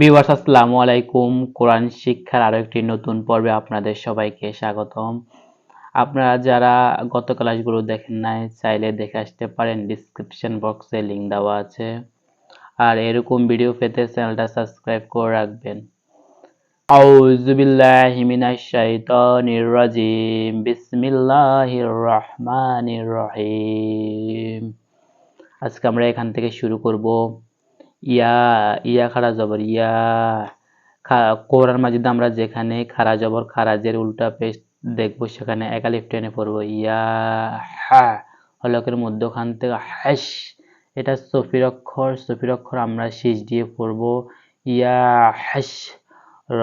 Viewers, আসসালামু আলাইকুম। কোরআন শিক্ষার আরও একটি নতুন পর্বে আপনাদের সবাইকে স্বাগতম। আপনারা যারা গত ক্লাসগুলো দেখেন নাই, চাইলে দেখে আসতে পারেন ডিসক্রিপশন বক্সে লিংক দেওয়া আছে। আর এরকম ভিডিও পেতে চ্যানেলটা সাবস্ক্রাইব করে রাখবেন। আজকে আমরা এখান থেকে শুরু করব। ইয়া ইয়া খারা জবর ইয়া কোরআন মাজিদে আমরা যেখানে খারা জবর খারাজের উল্টা পেস্ট দেখব সেখানে একালিফ টেনে পড়ব। ইয়া হা হলকের মধ্যখান থেকে হ্যাস এটা সফির অক্ষর সফির অক্ষর আমরা শীষ দিয়ে পড়ব। ইয়া হ্যাস র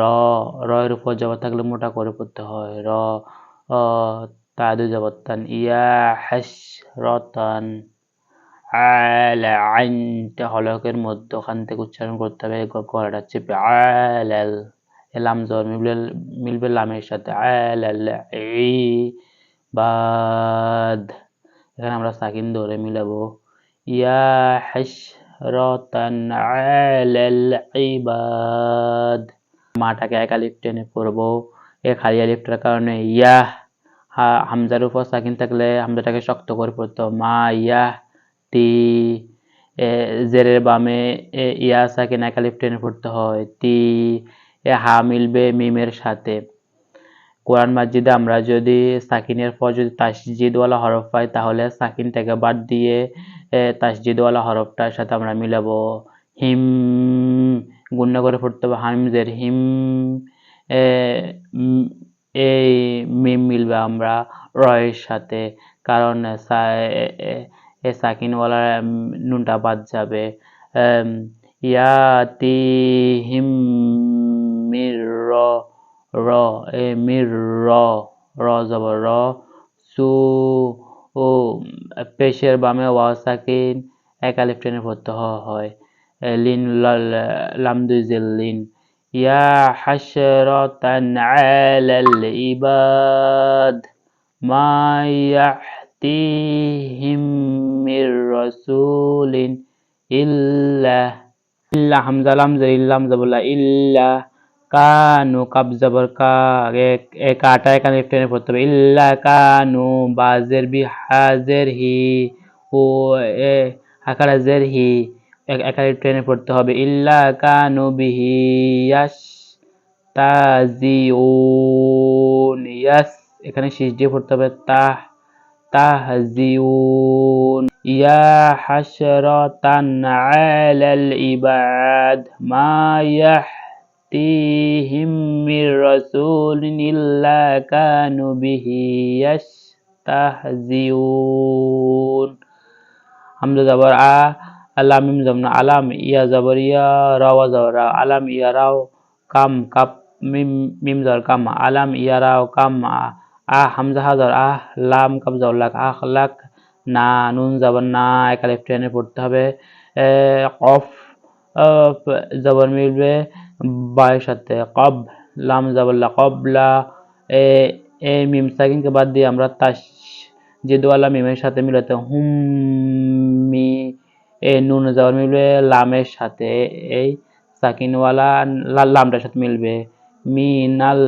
র এর উপর জবর থাকলে মোটা করে পড়তে হয়। র অ, তা জবর তান ইয়া হ্যাস রতান আলা আইনটা হলকের মধ্যখান থেকে উচ্চারণ করতে হবে গলাটা চেপে আলাল। এলাম জ্বর মিলবে মিলবে লামের সাথে। আলাল ই বাদ। এখানে আমরা সাকিন ধরে মিলাবো। ইয়া হাসরাতান আলাল ইবাদ। মাটাকে এক আলিফ টেনে পড়ব। এ খালি আলিফটার কারণে ইয়া হামজার উপর সাকিন থাকলে হামজাটাকে শক্ত করে পড়তো মা ইয়া এ, জেরের বামে ইয়া সাকিন একালিফ টেনে পড়তে হয়। তি হা মিলবে মিমের সাথে। কোরআন মাজিদে আমরা যদি সাকিনের পর যদি তাসজিদওয়ালা হরফ পাই তাহলে সাকিনটাকে বাদ দিয়ে তাসজিদওয়ালা হরফটার সাথে আমরা মিলাবো। হিম গুণ্য করে পড়তে হবে হামজের হিম এই মিম মিলবে আমরা রয়ের সাথে। কারণ এ- এ- এ নুনটা বাদ যাবে। ইয়াতি হিম মির র র এ মির র র যাব র, সু, ও, পেশের বামে ওয়া সাকিন, এক আলিফ টেনে পড়তে হয়। লিন লাম দুই লিন। ইয়া হাসরাতান আলাল ইবাদ, মা ইয়াহতিহিম মির রাসূলিন ইল্লা ইল্লা হামজা লাম জা ইল্লাম জাবুল্লাহ ইল্লা কানু কাব জবর কা এক আটা এখানে টেনে পড়তে হবে। ইল্লা কানু বাজের বি হাজের হি ও এ হাকারা জের হি একারে টেনে পড়তে হবে। ইল্লা কানু বিহি ইয়াস তাজিউন ইয়াস এখানে শীষ দিয়ে পড়তে হবে। তাহ তাহজিউন ইয়া হাসরাতান আলাল ইবাদ মা ইয়াহতিহিম মির রাসূলিন ইল্লা কানু বিহি ইয়াস্তাহজিউন হামজা জবর আ আলাম মিম জমনা আলাম ইয়া জবর ইয়া রাওয়া জবর আলাম ইয়া রাও কাম, কাপ মিম মিম জবর কাম, আলাম ইয়া রাও কাম আ আ হামজা হাজর আহ লাম কাপ জবর লাক আখ লাক না নুন জবর না একালিফ টেনে পড়তে হবে। কফ আহ, জবর মিলবে বায়ের সাথে। কব লাম জবর লা কবলা এ এ মিম সাকিনকে বাদ দিয়ে আমরা তাস জেদওয়ালা মিমের সাথে মিলাতে হুম মি এ নুন জবর মিলবে লামের সাথে এই সাকিনওয়ালা লামটার সাথে মিলবে। মিনাল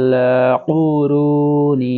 কুরুনি।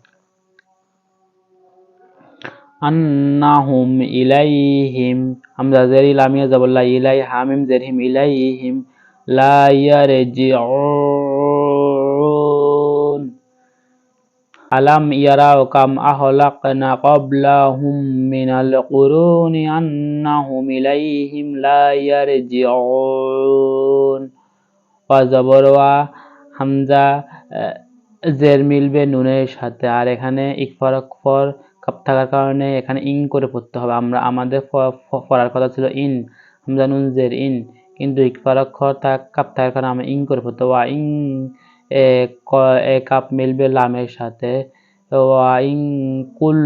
আন্নাহুম ইলাইহিম হামজা জের ইলামিয়া জাবুল্লাহ ইলাই হামিম জেরহিম ইলাইহিম লা ইয়ারজিউন আলাম ইয়ারাও কাম আহলাকনা ক্বাবলাহুম মিনাল কুরুনি আন্নাহুম ইলাইহিম লা ইয়ারজিউন ওয়া জবর ওয়া হামজা জের মিলবে নুনের সাথে আর এখানে ইকফার অক্ষর কাপ থাকার কারণে এখানে ইং করে পড়তে হবে। আমরা, আমাদের পড়ার কথা ছিল ইন হামজা নুন জের ইন। কিন্তু ইকফার অক্ষর কাপ থাকার কারণে আমরা ইং করে পড়তে ওয়া ইং এ কাপ মিলবে লামের সাথে। ওয়া ইং কুল,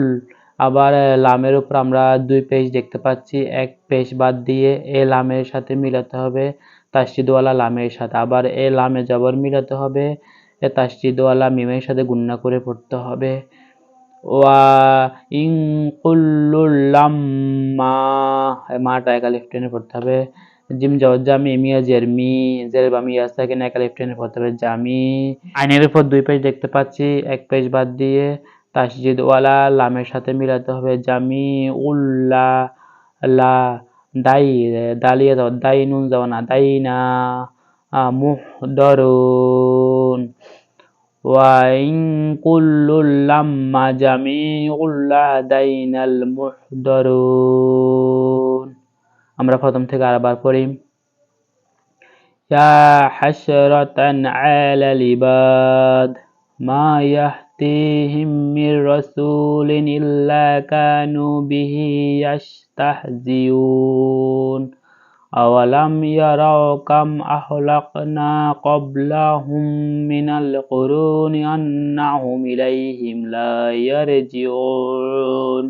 আবার লামের উপর আমরা দুই পেজ দেখতে পাচ্ছি। এক পেজ বাদ দিয়ে এ লামের সাথে মিলাতে হবে তাসজিদওয়ালা লামের সাথে। আবার এ লামে জবর মিলাতে হবে তাসজিদওয়ালা মিমের সাথে গুণনা করে পড়তে হবে। এ মাটা টেনে পড়তে হবে। জিম জামি মিয়া জের মি জের বামি ইয়াসাকিন একালিফ টেনে পড়তে হবে। জামি উপর দুই পেজ দেখতে পাচ্ছি, এক পেজ বাদ দিয়ে। তাসজিদ ওয়ালা, লামের সাথে মিলাতে হবে। জামি, উল্লা, লা, দাই, দালিয়ে দাও দাই নুন যাও না দাই না মুহদরুন। وإن كل لما جميع لدينا المحضرون আমরা প্রথম থেকে আরেকবার পড়ি يا حسرة على العباد ما يهديهم من رسول إلا كانوا به يستهزئون أولم يروا كم أهلكنا قبلهم من القرون أنهم إليهم لا يرجعون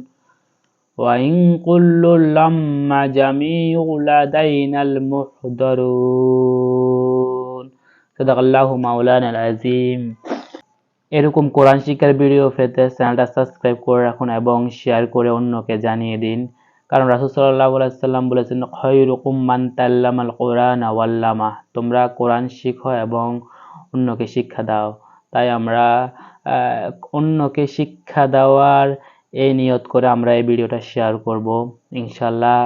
وإن كل لما جميع لدينا المحضرون صدق الله مولانا العظيم এরকম কোরআন শিক্ষার ভিডিও পেতে চ্যানেলটা সাবস্ক্রাইব করে রাখুন এবং শেয়ার করে অন্যকে জানিয়ে দিন কারণ রাসুল সাল্লাহ বলেছেন খয়রুকুম মান তাল্লামাল কোরআন আওয়াল্লামা তোমরা কোরআন শিখো এবং অন্যকে শিক্ষা দাও। তাই আমরা অন্যকে শিক্ষা দেওয়ার এই নিয়ত করে আমরা এই ভিডিওটা শেয়ার করব। ইনশাল্লাহ